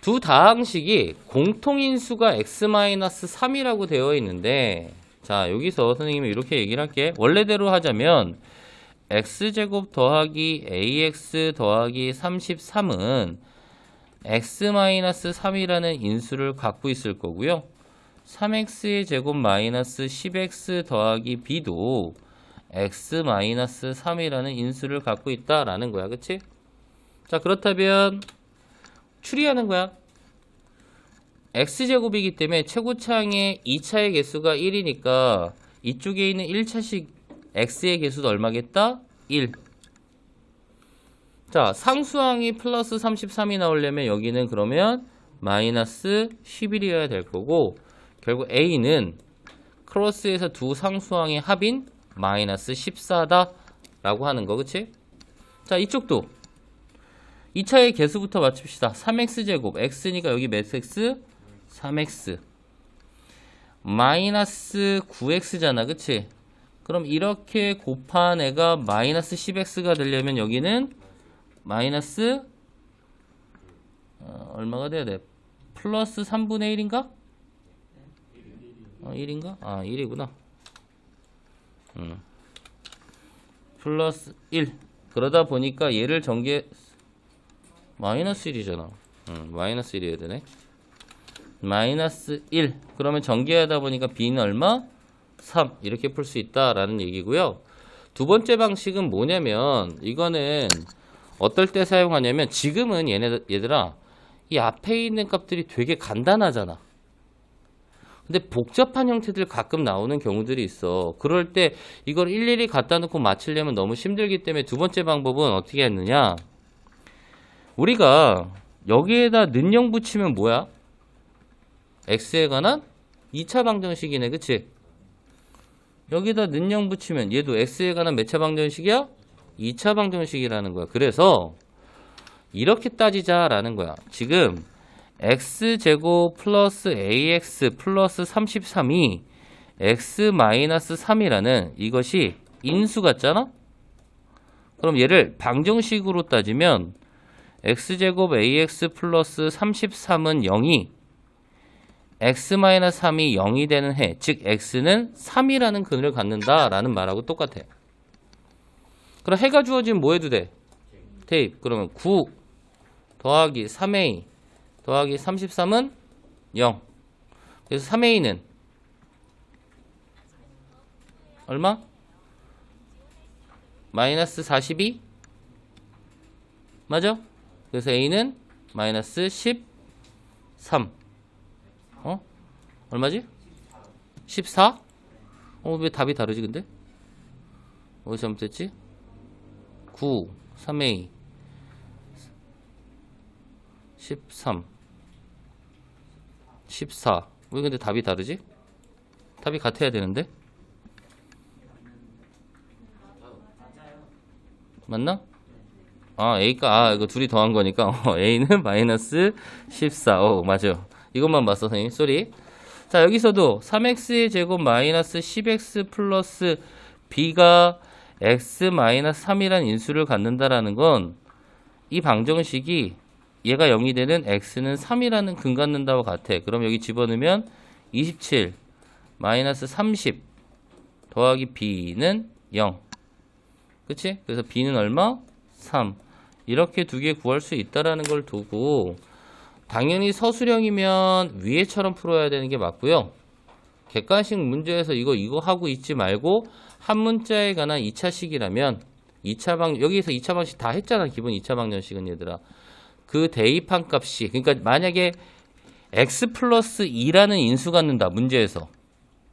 두 다항식이 공통인수가 x-3이라고 되어 있는데 자 여기서 선생님이 이렇게 얘기를 할게. 원래대로 하자면 x제곱 더하기 ax 더하기 33은 x-3이라는 인수를 갖고 있을 거고요. 3x의 제곱 마이너스 10x 더하기 b도 x-3이라는 인수를 갖고 있다라는 거야. 그치? 자 그렇다면 추리하는 거야. x제곱이기 때문에 최고차항의 2차의 개수가 1이니까 이쪽에 있는 1차식 x의 개수도 얼마겠다? 1. 자, 상수항이 플러스 33이 나오려면 여기는 그러면 마이너스 11이어야 될 거고 결국 a는 크로스에서 두 상수항의 합인 마이너스 14다 라고 하는 거 그치? 자, 이쪽도 2차의 개수부터 맞춥시다. 3x제곱. x니까 여기 몇 x? 3x. 마이너스 9x잖아. 그치? 그럼 이렇게 곱한 애가 마이너스 10x가 되려면 여기는 마이너스 어, 얼마가 돼야 돼? 플러스 3분의 1인가? 어, 1인가? 아, 1이구나. 음. 플러스 1. 그러다 보니까 얘를 전개 마이너스 1이잖아. 응, 마이너스 1이어야 되네. 마이너스 1. 그러면 전개하다 보니까 b는 얼마? 3. 이렇게 풀 수 있다라는 얘기고요. 두 번째 방식은 뭐냐면 이거는 어떨 때 사용하냐면 지금은 얘네 얘들아 이 앞에 있는 값들이 되게 간단하잖아. 근데 복잡한 형태들 가끔 나오는 경우들이 있어. 그럴 때 이걸 일일이 갖다 놓고 맞추려면 너무 힘들기 때문에 두 번째 방법은 어떻게 했느냐? 우리가 여기에다 는영 붙이면 뭐야? x에 관한 2차 방정식이네 그치? 여기다 는영 붙이면 얘도 x에 관한 몇 차 방정식이야? 2차 방정식이라는 거야 그래서 이렇게 따지자라는 거야 지금 x제곱 플러스 ax 플러스 33이 x 마이너스 3이라는 이것이 인수 같잖아? 그럼 얘를 방정식으로 따지면 x제곱 ax 플러스 33은 0이 x-3이 0이 되는 해, 즉 x는 3이라는 근을 갖는다라는 말하고 똑같아. 그럼 해가 주어지면 뭐 해도 돼? 대입. 그러면 9 더하기 3a 더하기 33은 0. 그래서 3a는 얼마? 마이너스 42? 맞아? 그래서 a는 마이너스 13. 어? 얼마지? 14? 어, 왜 답이 다르지, 근데? 어디서 잘못됐지? 9, 3a, 13, 14. 왜 근데 답이 다르지? 답이 같아야 되는데? 맞나? 아, A가, 아, 이거 둘이 더한 거니까, 어, A는 마이너스 14. 어, 맞아. 이것만 봤어, 선생님. 쏘리. 자, 여기서도 3x의 제곱 마이너스 10x 플러스 b가 x 마이너스 3이라는 인수를 갖는다라는 건 이 방정식이 얘가 0이 되는 x는 3이라는 근 갖는다와 같아. 그럼 여기 집어넣으면 27 마이너스 30 더하기 b는 0. 그치? 그래서 b는 얼마? 3. 이렇게 두 개 구할 수 있다라는 걸 두고 당연히 서술형이면 위에처럼 풀어야 되는 게 맞고요. 객관식 문제에서 이거 이거 하고 있지 말고 한 문자에 관한 2차식이라면 2차 방 여기서 2차 방식 다 했잖아. 기본 2차 방정식은 얘들아. 그 대입한 값이 그러니까 만약에 x 플러스 2라는 인수 갖는다. 문제에서.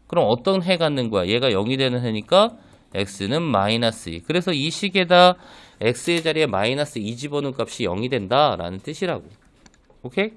그럼 어떤 해 갖는 거야? 얘가 0이 되는 해니까 x는 마이너스 2. 그래서 이 식에다 x의 자리에 마이너스 2 집어넣은 값이 0이 된다라는 뜻이라고. 오케이?